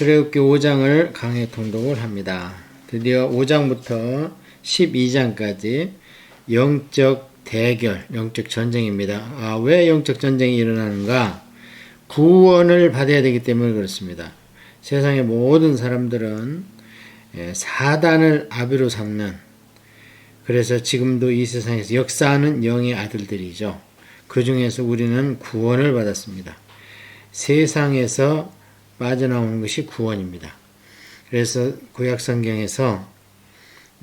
출애굽기 5장을 강해 통독을 합니다. 드디어 5장부터 12장까지 영적 대결, 영적 전쟁입니다. 아, 왜 영적 전쟁이 일어나는가? 구원을 받아야 되기 때문에 그렇습니다. 세상의 모든 사람들은 예, 사단을 아비로 삼는 그래서 지금도 이 세상에서 역사하는 영의 아들들이죠. 그 중에서 우리는 구원을 받았습니다. 세상에서 빠져나오는 것이 구원입니다. 그래서 구약 성경에서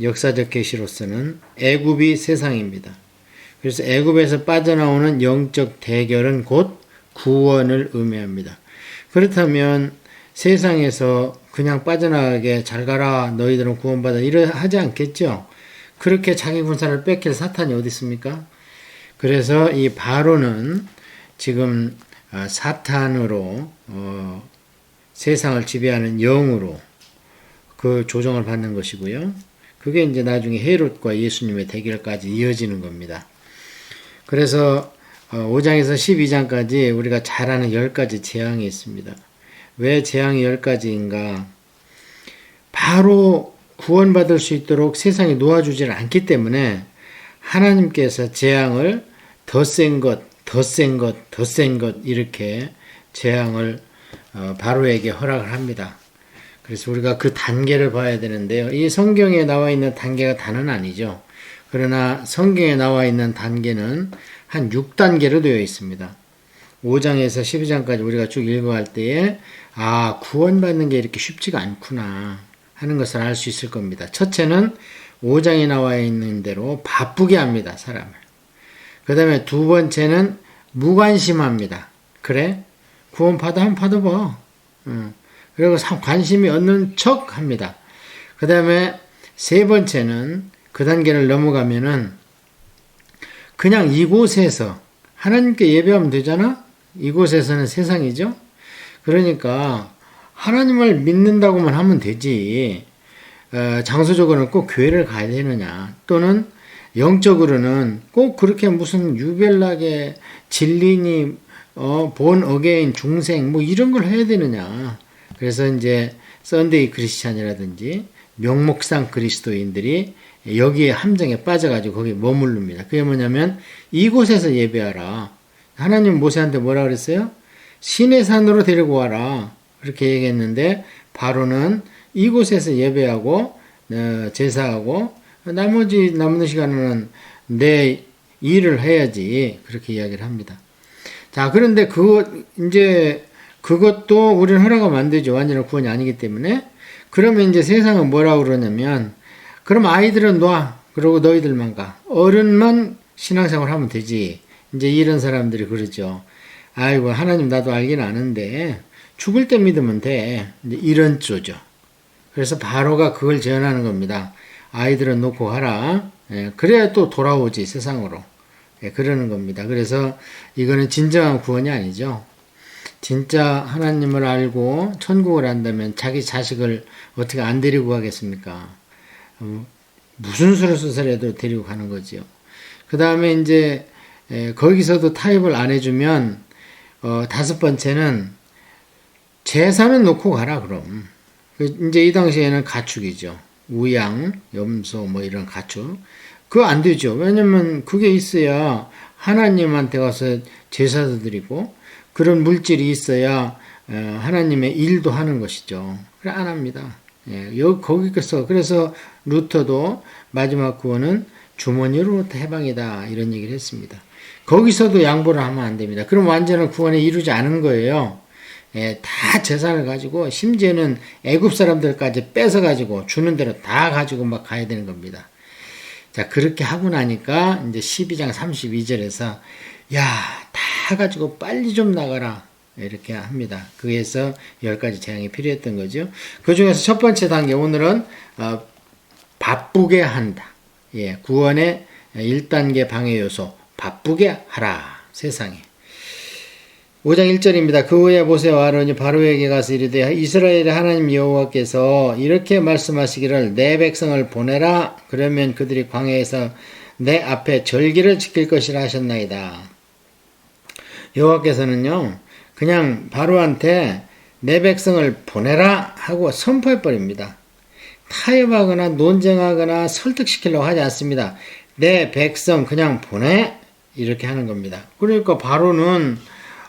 역사적 계시로서는 애굽이 세상입니다. 그래서 애굽에서 빠져나오는 영적 대결은 곧 구원을 의미합니다. 그렇다면 세상에서 그냥 빠져나가게 잘 가라 너희들은 구원받아 이러 하지 않겠죠. 그렇게 자기 군사를 뺏길 사탄이 어디 있습니까? 그래서 이 바로는 지금 아, 사탄으로 어, 세상을 지배하는 영으로 그 조정을 받는 것이고요. 그게 이제 나중에 헤롯과 예수님의 대결까지 이어지는 겁니다. 그래서 5장에서 어, 12장까지 우리가 잘 아는 10가지 재앙이 있습니다. 왜 재앙이 10가지인가? 바로 구원받을 수 있도록 세상이 놓아주질 않기 때문에 하나님께서 재앙을 더 센 것, 더 센 것, 더 센 것 이렇게 재앙을 어, 바로에게 허락을 합니다. 그래서 우리가 그 단계를 봐야 되는데요. 이 성경에 나와 있는 단계가 단은 아니죠. 그러나 성경에 나와 있는 단계는 한 6단계로 되어 있습니다. 5장에서 12장까지 우리가 쭉 읽어갈 때에 아 구원받는 게 이렇게 쉽지가 않구나 하는 것을 알 수 있을 겁니다. 첫째는 5장에 나와 있는 대로 바쁘게 합니다. 사람을. 그 다음에 두 번째는 무관심합니다. 그래? 구원 받아 한 받아봐. 응. 그리고 관심이 없는 척 합니다. 그 다음에 세 번째는 그 단계를 넘어가면은 그냥 이곳에서 하나님께 예배하면 되잖아? 이곳에서는 세상이죠? 그러니까 하나님을 믿는다고만 하면 되지. 어, 장소적으로는 꼭 교회를 가야 되느냐. 또는 영적으로는 꼭 그렇게 무슨 유별나게 진리니 어, 본 어게인 중생 뭐 이런 걸 해야 되느냐. 그래서 이제 썬데이 크리스찬이라든지 명목상 그리스도인들이 여기에 함정에 빠져가지고 거기 머무릅니다. 그게 뭐냐면 이곳에서 예배하라. 하나님 모세한테 뭐라 그랬어요? 신의 산으로 데리고 와라. 그렇게 얘기했는데 바로는 이곳에서 예배하고 어, 제사하고 나머지 남는 시간은 내 일을 해야지 그렇게 이야기를 합니다. 자 그런데 그거 이제 그것도 우리는 허락하면 안 되죠. 완전한 구원이 아니기 때문에. 그러면 이제 세상은 뭐라고 그러냐면, 그럼 아이들은 놔. 그러고 너희들만 가. 어른만 신앙생활 하면 되지. 이제 이런 사람들이 그러죠. 아이고, 하나님 나도 알긴 아는데, 죽을 때 믿으면 돼. 이런 쪼죠. 그래서 바로가 그걸 제안하는 겁니다. 아이들은 놓고 가라. 예, 그래야 또 돌아오지, 세상으로. 예, 그러는 겁니다. 그래서 이거는 진정한 구원이 아니죠. 진짜 하나님을 알고 천국을 한다면 자기 자식을 어떻게 안 데리고 가겠습니까? 어, 무슨 수를 써서라도 데리고 가는 거지요. 그 다음에 이제 거기서도 타협을 안 해주면 어, 다섯 번째는 재산은 놓고 가라 그럼. 그 이제 이 당시에는 가축이죠. 우양, 염소 뭐 이런 가축. 그거 안 되죠. 왜냐면 그게 있어야 하나님한테 가서 제사도 드리고 그런 물질이 있어야 어, 하나님의 일도 하는 것이죠. 그래 안 합니다. 예, 여기 거기서 그래서 루터도 마지막 구원은 주머니로부터 해방이다 이런 얘기를 했습니다. 거기서도 양보를 하면 안 됩니다. 그럼 완전한 구원에 이루지 않은 거예요. 예, 다 재산을 가지고 심지어는 애굽 사람들까지 뺏어 가지고 주는 대로 다 가지고 막 가야 되는 겁니다. 자 그렇게 하고 나니까 이제 12장 32절에서 야 다 가지고 빨리 좀 나가라. 이렇게 합니다. 그래서 열 가지 재앙이 필요했던 거죠. 그 중에서 첫 번째 단계 오늘은 어, 바쁘게 한다. 예, 구원의 1단계 방해 요소 바쁘게 하라. 세상에. 5장 1절입니다. 그 후에 모세와 아론이 바로에게 가서 이르되 이스라엘의 하나님 여호와께서 이렇게 말씀하시기를 내 백성을 보내라. 그러면 그들이 광야에서 내 앞에 절기를 지킬 것이라 하셨나이다. 여호와께서는요, 그냥 바로한테 내 백성을 보내라 하고 선포해 버립니다. 타협하거나 논쟁하거나 설득시키려고 하지 않습니다. 내 백성 그냥 보내 이렇게 하는 겁니다. 그러니까 바로는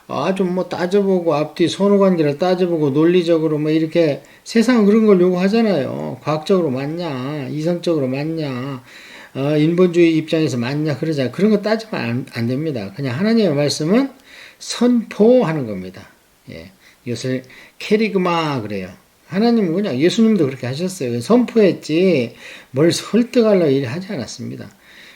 아주 뭐 따져보고 앞뒤 선후관계를 따져보고 논리적으로 뭐 이렇게 세상 그런 걸 요구하잖아요. 과학적으로 맞냐, 이성적으로 맞냐, 어, 인본주의 입장에서 맞냐 그러자 그런 거 따지면 안, 안 됩니다. 그냥 하나님의 말씀은 선포하는 겁니다. 예. 이것을 캐리그마 그래요. 하나님은 그냥 예수님도 그렇게 하셨어요. 선포했지 뭘 설득하려고 일 하지 않았습니다.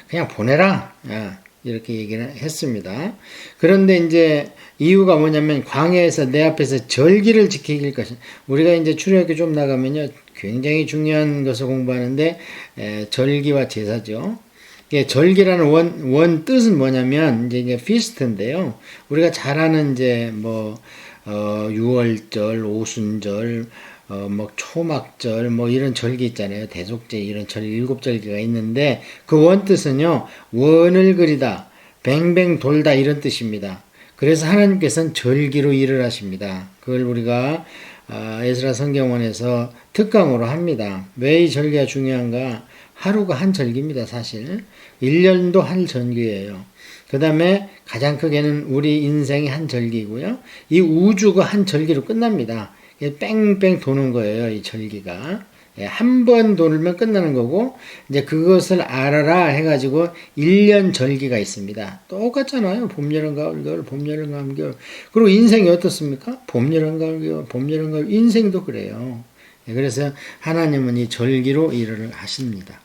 그냥 보내라. 야, 이렇게 얘기를 했습니다. 그런데 이제 이유가 뭐냐면 광야에서 내 앞에서 절기를 지키길 것이 우리가 이제 출애굽기 좀 나가면요 굉장히 중요한 것을 공부하는데 에, 절기와 제사죠. 이게 절기라는 원, 원 뜻은 뭐냐면 이제 이게 피스트인데요. 우리가 잘 아는 이제 뭐 어, 6월절, 오순절, 어, 뭐 초막절 뭐 이런 절기 있잖아요. 대속제 이런 절 일곱 절기가 있는데 그 원 뜻은요. 원을 그리다, 뱅뱅 돌다 이런 뜻입니다. 그래서 하나님께서는 절기로 일을 하십니다. 그걸 우리가 아, 에스라 성경원에서 특강으로 합니다. 왜 이 절기가 중요한가? 하루가 한 절기입니다, 사실. 1년도 한 절기예요. 그 다음에 가장 크게는 우리 인생이 한 절기고요. 이 우주가 한 절기로 끝납니다. 뺑뺑 도는 거예요, 이 절기가. 예, 한 번 돌면 끝나는 거고, 이제 그것을 알아라 해가지고 1년 절기가 있습니다. 똑같잖아요. 봄, 여름, 가을, 겨울, 봄, 여름, 가을, 겨울. 그리고 인생이 어떻습니까? 봄, 여름, 가을, 겨울, 봄, 여름, 가을. 인생도 그래요. 예, 그래서 하나님은 이 절기로 일을 하십니다.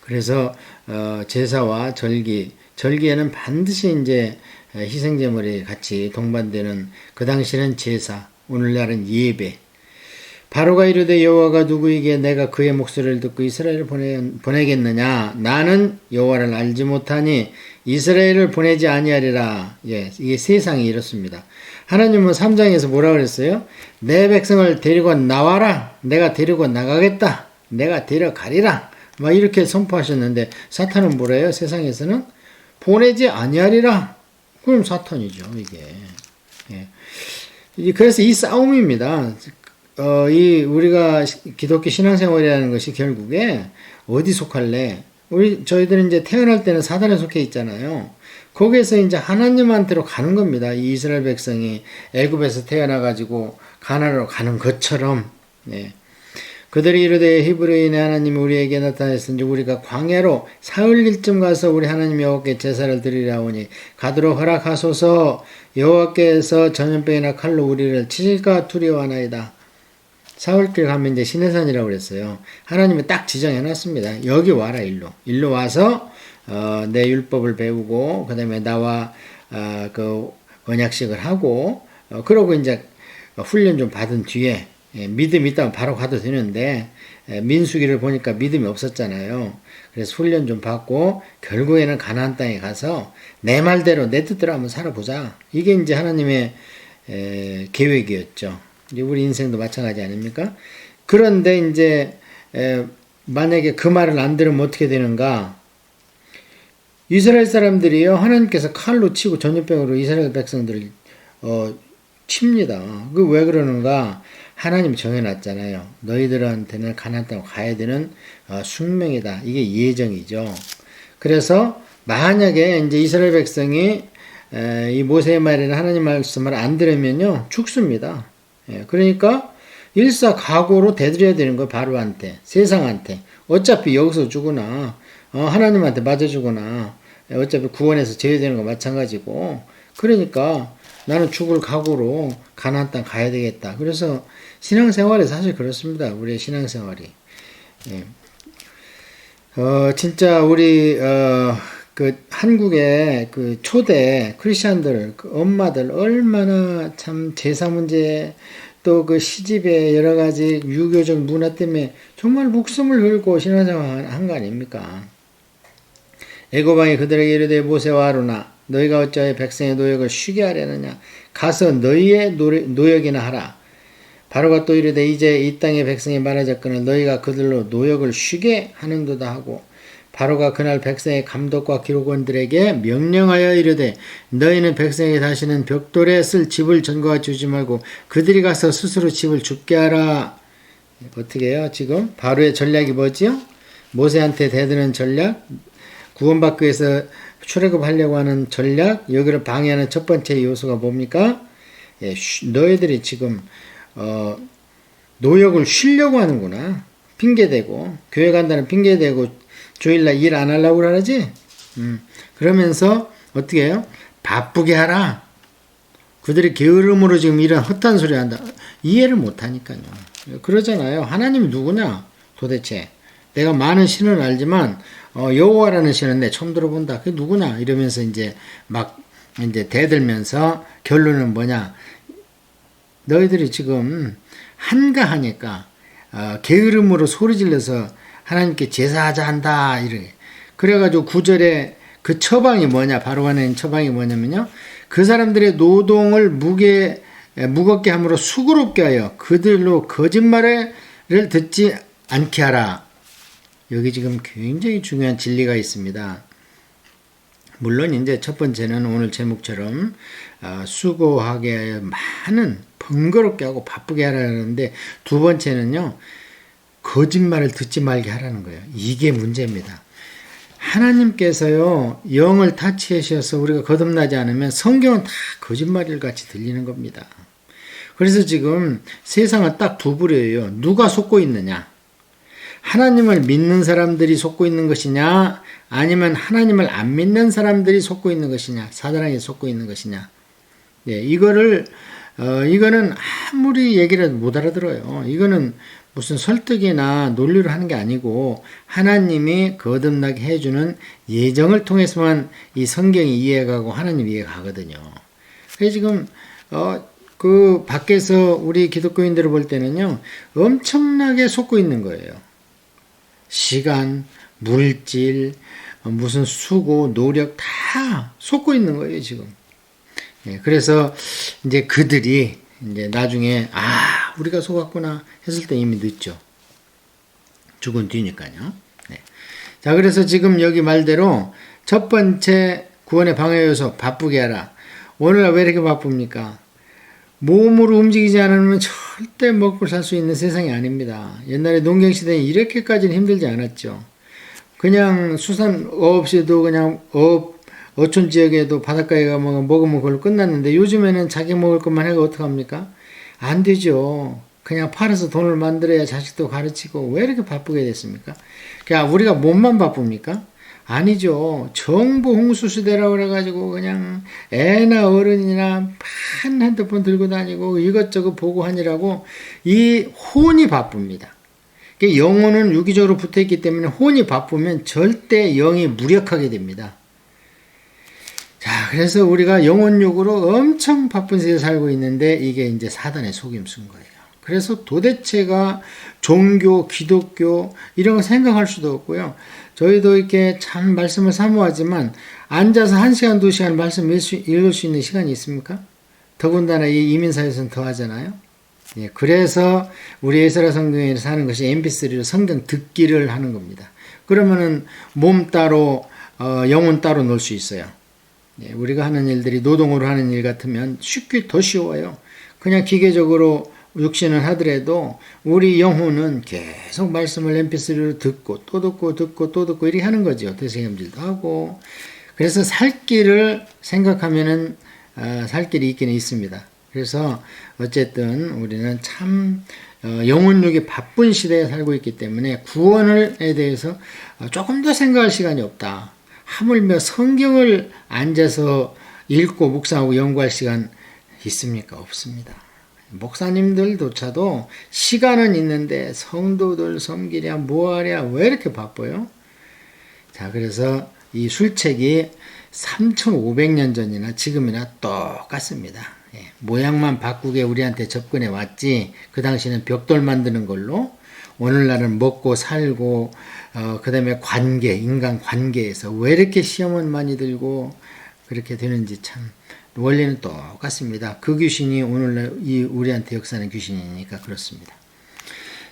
그래서 어, 제사와 절기, 절기에는 반드시 이제 희생제물이 같이 동반되는 그 당시는 제사, 오늘날은 예배. 바로가 이르되 여호와가 누구에게 내가 그의 목소리를 듣고 이스라엘을 보내, 보내 겠느냐? 나는 여호와를 알지 못하니 이스라엘을 보내지 아니하리라. 예, 이게 세상이 이렇습니다. 하나님은 3장에서 뭐라 그랬어요? 내 백성을 데리고 나와라. 내가 데리고 나가겠다. 내가 데려가리라. 막 이렇게 선포하셨는데 사탄은 뭐래요? 세상에서는 보내지 아니하리라. 그럼 사탄이죠, 이게. 예. 그래서 이 싸움입니다. 어, 이 우리가 기독교 신앙생활이라는 것이 결국에 어디 속할래? 우리 저희들은 이제 태어날 때는 사단에 속해 있잖아요. 거기에서 이제 하나님한테로 가는 겁니다. 이 이스라엘 백성이 애굽에서 태어나 가지고 가나안으로 가는 것처럼. 네. 그들이 이르되 히브리인의 하나님이 우리에게 나타났으니 우리가 광야로 사흘 일쯤 가서 우리 하나님 여호와께 제사를 드리라 오니 가도록 허락하소서 여호와께서 전염병이나 칼로 우리를 치실까 두려워하나이다. 사흘길 가면 이제 시내산이라고 그랬어요. 하나님은 딱 지정해 놨습니다. 여기 와라 일로. 일로 와서 어, 내 율법을 배우고 그다음에 나와 어, 그 언약식을 하고 어, 그러고 이제 훈련 좀 받은 뒤에 예, 믿음이 있다면 바로 가도 되는데 예, 민수기를 보니까 믿음이 없었잖아요. 그래서 훈련 좀 받고 결국에는 가나안 땅에 가서 내 말대로 내 뜻대로 한번 살아보자. 이게 이제 하나님의 에, 계획이었죠. 우리 인생도 마찬가지 아닙니까? 그런데 이제 에, 만약에 그 말을 안 들으면 어떻게 되는가? 이스라엘 사람들이요 하나님께서 칼로 치고 전염병으로 이스라엘 백성들을 어, 칩니다. 그 왜 그러는가? 하나님 정해놨잖아요. 너희들한테는 가나안 땅 가야 되는 어, 숙명이다. 이게 예정이죠. 그래서 만약에 이제 이스라엘 백성이 에, 이 모세의 말이나 하나님 말씀을 안 들으면요 죽습니다. 예, 그러니까 일사각오로 대드려야 되는 거예요. 바로한테, 세상한테. 어차피 여기서 주거나 어, 하나님한테 맞아주거나 예, 어차피 구원해서 제외되는 거 마찬가지고 그러니까 나는 죽을 각오로 가나안 땅 가야 되겠다. 그래서 신앙생활이 사실 그렇습니다. 우리의 신앙생활이. 예. 어, 진짜 우리 어, 그 한국의 그 초대 크리스천들 그 엄마들 얼마나 참 제사 문제 또 그 시집의 여러 가지 유교적 문화 때문에 정말 목숨을 걸고 신앙생활 한 거 아닙니까? 애고방이 그들에게 이르되 모세와 아로나 너희가 어찌하여 백성의 노역을 쉬게 하려느냐 가서 너희의 노역이나 하라 바로가 또 이르되 이제 이 땅의 백성이 말하자거늘 너희가 그들로 노역을 쉬게 하는도다 하고 바로가 그날 백성의 감독과 기록원들에게 명령하여 이르되 너희는 백성에게 다시는 벽돌에 쓸 집을 전거하 주지 말고 그들이 가서 스스로 집을 죽게 하라. 어떻게 해요? 지금 바로의 전략이 뭐지요? 모세한테 대드는 전략, 구원받기 위해서 출애굽하려고 하는 전략, 여기를 방해하는 첫 번째 요소가 뭡니까? 예, 쉬- 너희들이 지금 어, 노역을 쉬려고 하는구나. 핑계대고 교회 간다는 핑계대고 주일날 일 안 하려고 그러지. 음, 그러면서 어떻게 해요? 바쁘게 하라. 그들이 게으름으로 지금 이런 헛한 소리 한다. 이해를 못 하니까요. 그러잖아요. 하나님이 누구냐? 도대체. 내가 많은 신을 알지만 어, 여호와라는 신은 내 처음 들어본다. 그게 누구냐? 이러면서 이제 막 이제 대들면서 결론은 뭐냐? 너희들이 지금 한가하니까 어, 게으름으로 소리 질러서 하나님께 제사하자 한다 이래. 그래가지고 구절에 그 처방이 뭐냐? 바로가 낸 처방이 뭐냐면요. 그 사람들의 노동을 무게 에, 무겁게 함으로 수고롭게 하여 그들로 거짓말을 듣지 않게 하라. 여기 지금 굉장히 중요한 진리가 있습니다. 물론 이제 첫 번째는 오늘 제목처럼 어, 수고하게 많은 번거롭게 하고 바쁘게 하라는데 두 번째는요 거짓말을 듣지 말게 하라는 거예요. 이게 문제입니다. 하나님께서요 영을 타치하셔서 우리가 거듭나지 않으면 성경은 다 거짓말일 같이 들리는 겁니다. 그래서 지금 세상은 딱 두 부류예요. 누가 속고 있느냐? 하나님을 믿는 사람들이 속고 있는 것이냐? 아니면 하나님을 안 믿는 사람들이 속고 있는 것이냐? 사단에게 속고 있는 것이냐? 예, 이거를 어, 이거는 아무리 얘기를 해도 못 알아들어요. 이거는 무슨 설득이나 논리를 하는 게 아니고 하나님이 거듭나게 해주는 예정을 통해서만 이 성경이 이해가고 하나님 이해가거든요. 그래서 지금 어, 그 밖에서 우리 기독교인들을 볼 때는요 엄청나게 속고 있는 거예요. 시간, 물질, 어, 무슨 수고, 노력 다 속고 있는 거예요 지금. 예, 그래서 이제 그들이 이제 나중에 아 우리가 속았구나 했을 때 이미 늦죠. 죽은 뒤니까요. 네. 자 그래서 지금 여기 말대로 첫 번째 구원의 방해 요소 바쁘게 하라. 오늘날 왜 이렇게 바쁩니까? 몸으로 움직이지 않으면 절대 먹고 살 수 있는 세상이 아닙니다. 옛날에 농경 시대에 이렇게까지는 힘들지 않았죠. 그냥 수산 없이도 그냥 업 어촌 지역에도 바닷가에 가면 먹으면 그걸로 끝났는데 요즘에는 자기 먹을 것만 해가 어떡합니까? 안 되죠. 그냥 팔아서 돈을 만들어야 자식도 가르치고 왜 이렇게 바쁘게 됐습니까? 그냥 우리가 몸만 바쁩니까? 아니죠. 정보 홍수 시대라고 그래가지고 그냥 애나 어른이나 한 핸드폰 들고 다니고 이것저것 보고 하느라고 이 혼이 바쁩니다. 그 영혼은 유기적으로 붙어 있기 때문에 혼이 바쁘면 절대 영이 무력하게 됩니다. 자, 그래서 우리가 영혼육으로 엄청 바쁜 세상에 살고 있는데 이게 이제 사단의 속임수인 거예요. 그래서 도대체가 종교, 기독교 이런 거 생각할 수도 없고요. 저희도 이렇게 참 말씀을 사모하지만 앉아서 한 시간, 두 시간 말씀 읽을 수, 있는 시간이 있습니까? 더군다나 이 이민사회에서는 더 하잖아요. 예, 그래서 우리 에스라 성경에 사는 것이 MP3로 성경 듣기를 하는 겁니다. 그러면은 몸 따로 어, 영혼 따로 놀 수 있어요. 예, 우리가 하는 일들이 노동으로 하는 일 같으면 쉽게 더 쉬워요. 그냥 기계적으로 육신을 하더라도 우리 영혼은 계속 말씀을 mp3로 듣고 또 듣고 듣고 또 듣고 이렇게 하는 거죠. 대생염질도 하고. 그래서 살 길을 생각하면은 아, 살 길이 있기는 있습니다. 그래서 어쨌든 우리는 참 어, 영혼육이 바쁜 시대에 살고 있기 때문에 구원에 대해서 어, 조금 더 생각할 시간이 없다. 하물며 성경을 앉아서 읽고 묵상하고 연구할 시간 있습니까? 없습니다. 목사님들조차도 시간은 있는데 성도들 섬기랴 뭐하랴 왜 이렇게 바빠요? 자 그래서 이 술책이 3500년 전이나 지금이나 똑같습니다. 예, 모양만 바꾸게 우리한테 접근해 왔지 그 당시는 벽돌 만드는 걸로 오늘날은 먹고 살고 어, 그다음에 관계 인간 관계에서 왜 이렇게 시험은 많이 들고 그렇게 되는지 참 원리는 똑같습니다. 그 귀신이 오늘날 이 우리한테 역사하는 귀신이니까 그렇습니다.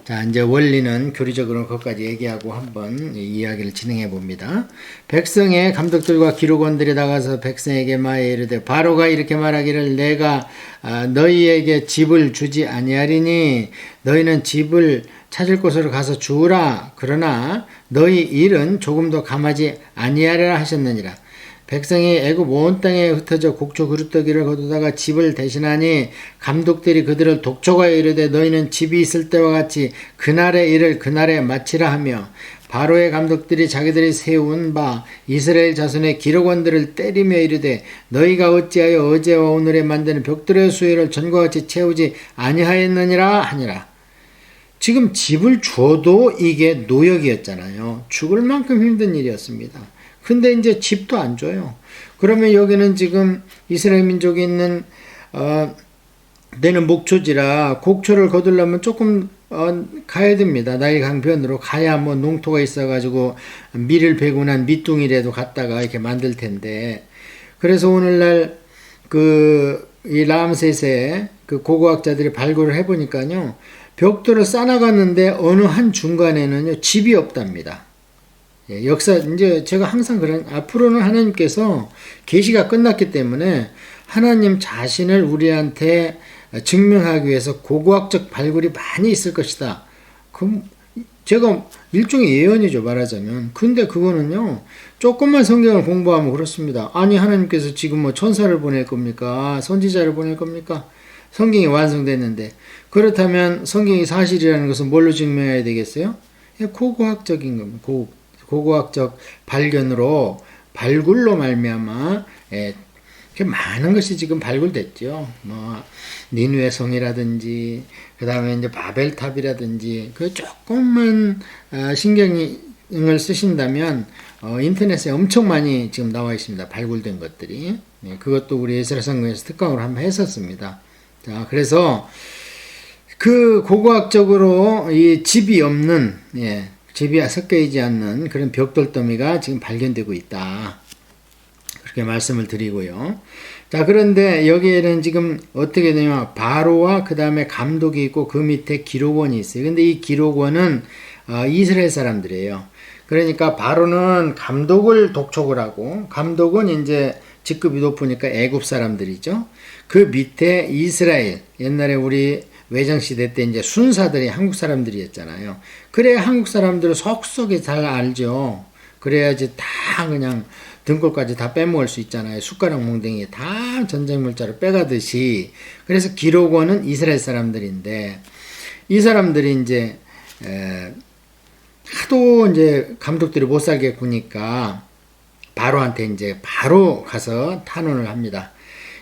자, 이제 원리는 교리적으로 그것까지 얘기하고 한번 이 이야기를 진행해 봅니다. 백성의 감독들과 기록원들이 나가서 백성에게 말해 이르되 바로가 이렇게 말하기를 내가 아, 너희에게 집을 주지 아니하리니 너희는 집을 찾을 곳으로 가서 주우라 그러나 너희 일은 조금도 감하지 아니하리라 하셨느니라. 백성이 애굽 온 땅에 흩어져 곡조 그릇더기를 거두다가 집을 대신하니 감독들이 그들을 독촉하여 이르되 너희는 집이 있을 때와 같이 그날의 일을 그날에 마치라 하며 바로의 감독들이 자기들이 세운 바 이스라엘 자손의 기록원들을 때리며 이르되 너희가 어찌하여 어제와 오늘에 만드는 벽돌의 수요를 전과 같이 채우지 아니하였느니라 하니라 지금 집을 줘도 이게 노역이었잖아요. 죽을 만큼 힘든 일이었습니다. 근데 이제 집도 안 줘요. 그러면 여기는 지금 이스라엘 민족이 있는 어, 내는 목초지라 곡초를 거두려면 조금 어, 가야 됩니다. 나일 강변으로 가야 뭐 농토가 있어가지고 밀을 베고 난 밑둥이라도 갔다가 이렇게 만들 텐데 그래서 오늘날 그 이 라암셋의 그 고고학자들이 발굴을 해보니까요 벽돌을 쌓아갔는데 어느 한 중간에는요 집이 없답니다. 예, 역사 이제 제가 항상 그런 앞으로는 하나님께서 계시가 끝났기 때문에 하나님 자신을 우리한테 증명하기 위해서 고고학적 발굴이 많이 있을 것이다. 그럼 제가 일종의 예언이죠 말하자면. 근데 그거는요 조금만 성경을 공부하면 그렇습니다. 아니 하나님께서 지금 뭐 천사를 보낼 겁니까? 선지자를 보낼 겁니까? 성경이 완성됐는데 그렇다면 성경이 사실이라는 것은 뭘로 증명해야 되겠어요? 예, 고고학적인 겁니다. 고, 고고학적 발견으로 발굴로 말미암아 예, 많은 것이 지금 발굴됐죠. 뭐 니누의 성이라든지 그 다음에 이제 바벨탑이라든지 그 조금만 아, 신경을 쓰신다면 어, 인터넷에 엄청 많이 지금 나와 있습니다. 발굴된 것들이 예, 그것도 우리 예스라 성경에서 특강으로 한번 했었습니다. 자 그래서 그 고고학적으로 이 집이 없는 예, 집이 섞여 있지 않는 그런 벽돌더미가 지금 발견되고 있다. 그렇게 말씀을 드리고요. 자, 그런데 여기에는 지금 어떻게 되냐면 바로와 그 다음에 감독이 있고 그 밑에 기록원이 있어요. 근데 이 기록원은 어, 이스라엘 사람들이에요. 그러니까 바로는 감독을 독촉을 하고 감독은 이제 직급이 높으니까 애굽 사람들이죠. 그 밑에 이스라엘 옛날에 우리 외정시대 때 이제 순사들이 한국 사람들이었잖아요. 그래야 한국 사람들을 속속에 잘 알죠. 그래야지 다 그냥 등골까지 다 빼먹을 수 있잖아요. 숟가락 몽댕이 다 전쟁 물자를 빼가듯이. 그래서 기록원은 이스라엘 사람들인데 이 사람들이 이제 에, 하도 이제 감독들이 못 살게 구니까 바로한테 이제 바로 가서 탄원을 합니다.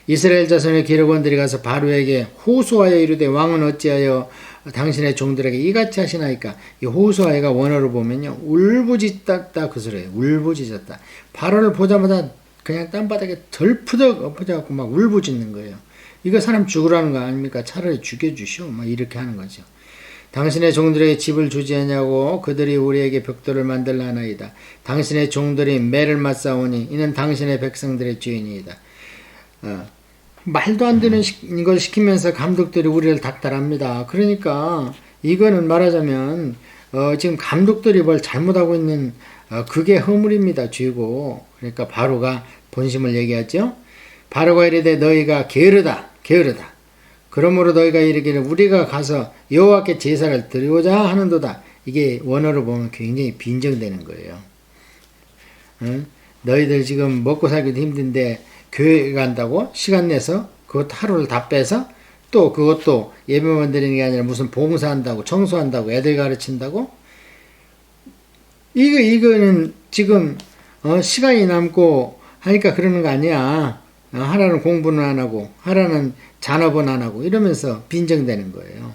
이스라엘 자손의 기록원들이 가서 바로에게 호소하여 이르되 왕은 어찌하여 당신의 종들에게 이같이 하시나이까? 이 호소하여가 원어로 보면요 울부짖다 그 소리예요. 울부짖었다. 바로를 보자마자 그냥 땅바닥에 덜푸덕 엎어져갖고 막 울부짖는 거예요. 이거 사람 죽으라는 거 아닙니까? 차라리 죽여주시오. 막 이렇게 하는 거죠 당신의 종들에게 집을 주지 않냐고 그들이 우리에게 벽돌을 만들라나이다 당신의 종들이 매를 맞사오니 이는 당신의 백성들의 주인이다 어. 말도 안 되는 걸 시키면서 감독들이 우리를 닥달합니다. 그러니까 이거는 말하자면 어, 지금 감독들이 뭘 잘못하고 있는 어, 그게 허물입니다. 죄고 그러니까 바로가 본심을 얘기하죠. 바로가 이르되 너희가 게으르다 게으르다. 그러므로 너희가 이르기를 우리가 가서 여호와께 제사를 드리고자 하는도다. 이게 원어로 보면 굉장히 빈정되는 거예요. 응? 너희들 지금 먹고 살기도 힘든데 교회 간다고 시간 내서 그것 하루를 다 빼서 또 그것도 예배만 드리는 게 아니라 무슨 봉사한다고 청소한다고 애들 가르친다고 이거 이거는 지금 어, 시간이 남고 하니까 그러는 거 아니야 어, 하라는 공부는 안 하고 하라는 잔업은 안 하고 이러면서 빈정되는 거예요.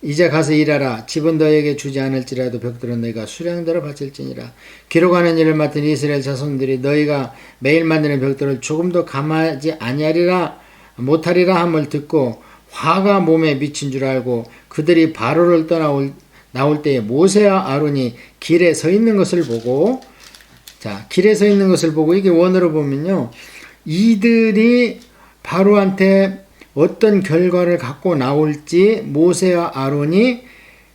이제 가서 일하라. 집은 너에게 주지 않을지라도 벽들은 너희가 수량대로 바칠지니라. 기록하는 일을 맡은 이스라엘 자손들이 너희가 매일 만드는 벽들을 조금도 감하지 아니하리라 못하리라 함을 듣고 화가 몸에 미친 줄 알고 그들이 바로를 떠나 올 나올 때에 모세와 아론이 길에 서 있는 것을 보고 자 길에 서 있는 것을 보고 이게 원어로 보면요 이들이 바로한테 어떤 결과를 갖고 나올지 모세와 아론이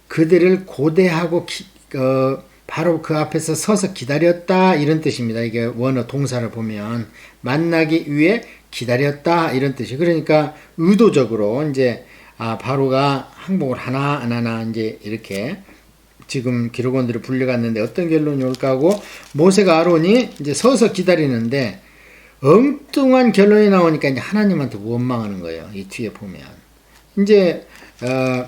그들을 고대하고 기, 어, 바로 그 앞에서 서서 기다렸다 이런 뜻입니다. 이게 원어 동사를 보면 만나기 위해 기다렸다 이런 뜻이. 그러니까 의도적으로 이제 아 바로가 항복을 하나 안 하나 이제 이렇게 지금 기록원들이 불려갔는데 어떤 결론이 올까 하고 모세가 아론이 이제 서서 기다리는데 엉뚱한 결론이 나오니까 이제 하나님한테 원망하는 거예요. 이 뒤에 보면 이제 어,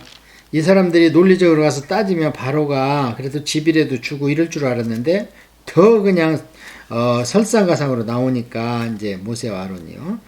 이 사람들이 논리적으로 가서 따지면 바로가 그래도 집이라도 주고 이럴 줄 알았는데 더 그냥 어, 설상가상으로 나오니까 이제 모세와 아론이요.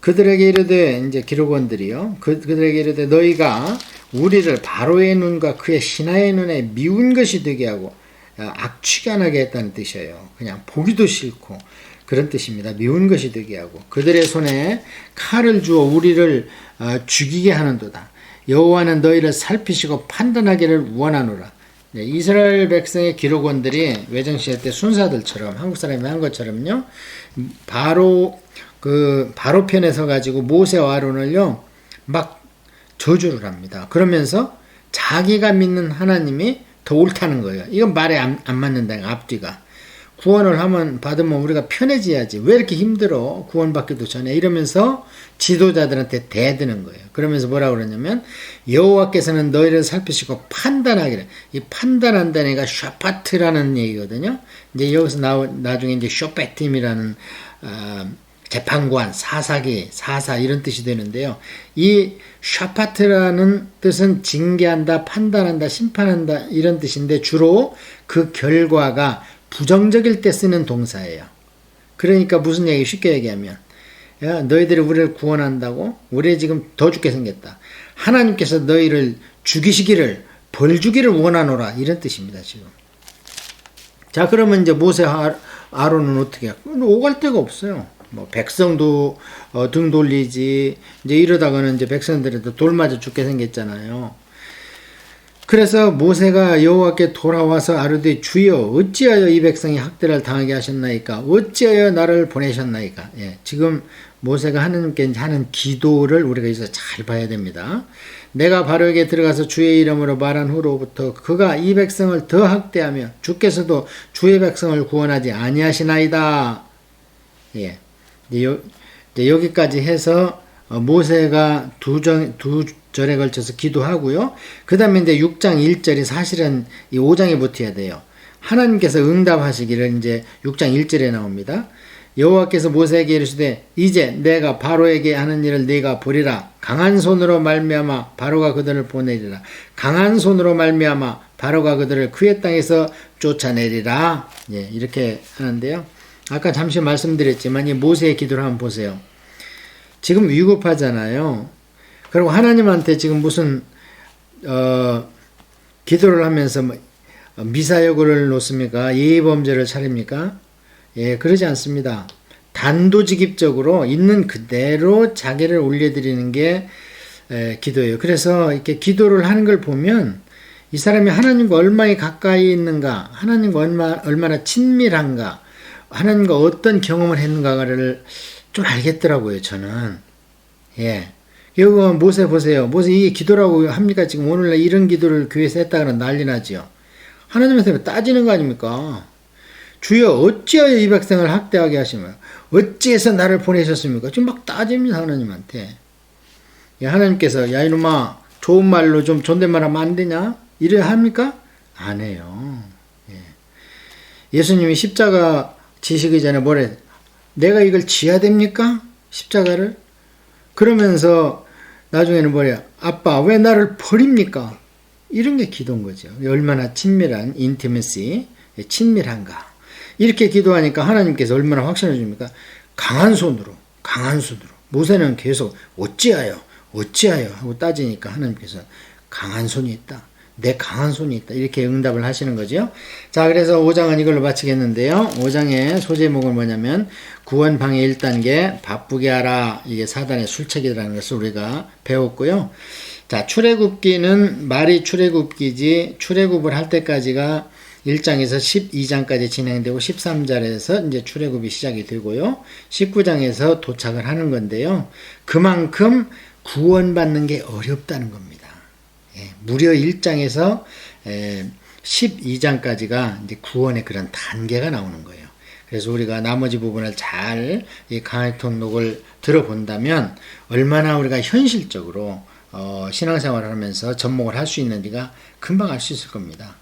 그들에게 이르되 이제 기록원들이요. 그, 그들에게 이르되 너희가 우리를 바로의 눈과 그의 신하의 눈에 미운 것이 되게 하고 어, 악취가 나게 했다는 뜻이에요. 그냥 보기도 싫고 그런 뜻입니다. 미운 것이 되게 하고 그들의 손에 칼을 주어 우리를 어, 죽이게 하는도다. 여호와는 너희를 살피시고 판단하기를 원하노라. 네, 이스라엘 백성의 기록원들이 외정시대 때 순사들처럼 한국 사람이 한 것처럼요. 바로 그 바로 편에 서 가지고 모세와 아론을요 막 저주를 합니다. 그러면서 자기가 믿는 하나님이 더 옳다는 거예요. 이건 말에 안, 안 맞는다. 앞뒤가. 구원을 하면 받으면 우리가 편해져야지. 왜 이렇게 힘들어? 구원받기도 전에 이러면서 지도자들한테 대드는 거예요. 그러면서 뭐라 그러냐면 여호와께서는 너희를 살피시고 판단하기를. 이 판단한다는 애가 샤파트라는 얘기거든요. 이제 여기서 나 나중에 이제 쇼페팀이라는 어, 재판관, 사사기, 사사 이런 뜻이 되는데요. 이 샤파트라는 뜻은 징계한다, 판단한다, 심판한다 이런 뜻인데 주로 그 결과가 부정적일 때 쓰는 동사예요. 그러니까 무슨 얘기 쉽게 얘기하면 야, 너희들이 우리를 구원한다고 우리 지금 더 죽게 생겼다. 하나님께서 너희를 죽이시기를 벌 주기를 원하노라 이런 뜻입니다 지금. 자 그러면 이제 모세 아론은 어떻게 오갈 데가 없어요. 뭐 백성도 어, 등 돌리지 이제 이러다가는 이제 백성들에도 돌 맞아 죽게 생겼잖아요. 그래서 모세가 여호와께 돌아와서 아르되 주여 어찌하여 이 백성이 학대를 당하게 하셨나이까 어찌하여 나를 보내셨나이까 예, 지금 모세가 하나님께 하는 기도를 우리가 여기서 잘 봐야 됩니다. 내가 바로에게 들어가서 주의 이름으로 말한 후로부터 그가 이 백성을 더 학대하며 주께서도 주의 백성을 구원하지 아니하시나이다. 예. 이제 여기까지 해서 어, 모세가 두, 정, 두 절에 걸쳐서 기도하고요. 그 다음에 이제 6장 1절이 사실은 이 5장에 붙어야 돼요. 하나님께서 응답하시기를 이제 6장 1절에 나옵니다. 여호와께서 모세에게 이르시되 이제 내가 바로에게 하는 일을 네가 보리라 강한 손으로 말미암아 바로가 그들을 보내리라 강한 손으로 말미암아 바로가 그들을 그의 땅에서 쫓아내리라 예, 이렇게 하는데요. 아까 잠시 말씀드렸지만 이 모세의 기도를 한번 보세요. 지금 위급하잖아요. 그리고 하나님한테 지금 무슨 어, 기도를 하면서 뭐, 미사여구를 놓습니까? 예의범죄를 차립니까? 예, 그러지 않습니다. 단도직입적으로 있는 그대로 자기를 올려드리는 게 에, 기도예요. 그래서 이렇게 기도를 하는 걸 보면 이 사람이 하나님과 얼마나 가까이 있는가, 하나님과 얼마, 얼마나 친밀한가, 하나님과 어떤 경험을 했는가를 좀 알겠더라고요, 저는. 예. 여기 모세 보세요. 모세 이게 기도라고 합니까? 지금 오늘날 이런 기도를 교회에서 했다가는 난리 나지요. 하나님한테 따지는 거 아닙니까? 주여 어찌하여 이 백성을 학대하게 하시며 어찌해서 나를 보내셨습니까? 지금 막 따집니다 하나님한테. 예, 하나님께서 야 이놈아 좋은 말로 좀 존댓말 하면 안 되냐? 이래 합니까? 안 해요. 예. 예수님이 십자가 지시기 전에 뭐래? 내가 이걸 지어야 됩니까? 십자가를? 그러면서 나중에는 뭐래? 아빠, 왜 나를 버립니까? 이런 게 기도인 거죠. 얼마나 친밀한 인티메시, 친밀한가. 이렇게 기도하니까 하나님께서 얼마나 확신해 줍니까? 강한 손으로, 강한 손으로. 모세는 계속 어찌하여, 어찌하여 하고 따지니까 하나님께서 강한 손이 있다. 내 강한 손이 있다. 이렇게 응답을 하시는 거죠. 자, 그래서 5장은 이걸로 마치겠는데요. 5장의 소제목은 뭐냐면 구원 방해 1단계 바쁘게 하라. 이게 사단의 술책이라는 것을 우리가 배웠고요. 자, 출애굽기는 말이 출애굽기지 출애굽을 할 때까지가 1장에서 12장까지 진행되고 13절에서 이제 출애굽이 시작이 되고요. 19장에서 도착을 하는 건데요. 그만큼 구원받는 게 어렵다는 겁니다. 예, 무려 1장에서 12장까지가 이제 구원의 그런 단계가 나오는 거예요. 그래서 우리가 나머지 부분을 잘 이 강의 통독을 들어본다면 얼마나 우리가 현실적으로 어, 신앙생활을 하면서 접목을 할 수 있는지가 금방 알 수 있을 겁니다.